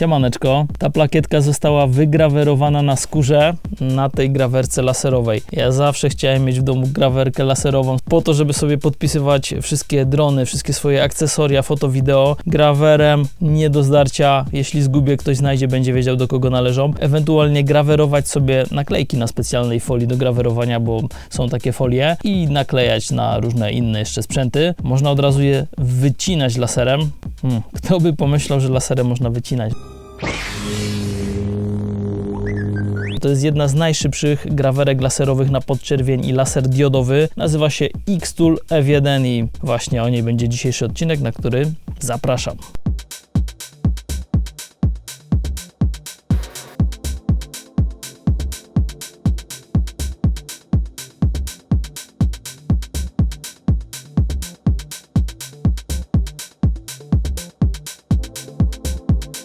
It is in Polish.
Siemaneczko, ta plakietka została wygrawerowana na skórze na tej grawerce laserowej. Ja zawsze chciałem mieć w domu grawerkę laserową po to, żeby sobie podpisywać wszystkie drony, wszystkie swoje akcesoria, foto, wideo grawerem, nie do zdarcia. Jeśli zgubię, ktoś znajdzie, będzie wiedział do kogo należą. Ewentualnie grawerować sobie naklejki na specjalnej folii do grawerowania, bo są takie folie i naklejać na różne inne jeszcze sprzęty. Można od razu je wycinać laserem. Hmm, kto by pomyślał, że laserem można wycinać? To jest jedna z najszybszych grawerek laserowych na podczerwień i laser diodowy. Nazywa się X-Tool F1 i właśnie o niej będzie dzisiejszy odcinek, na który zapraszam.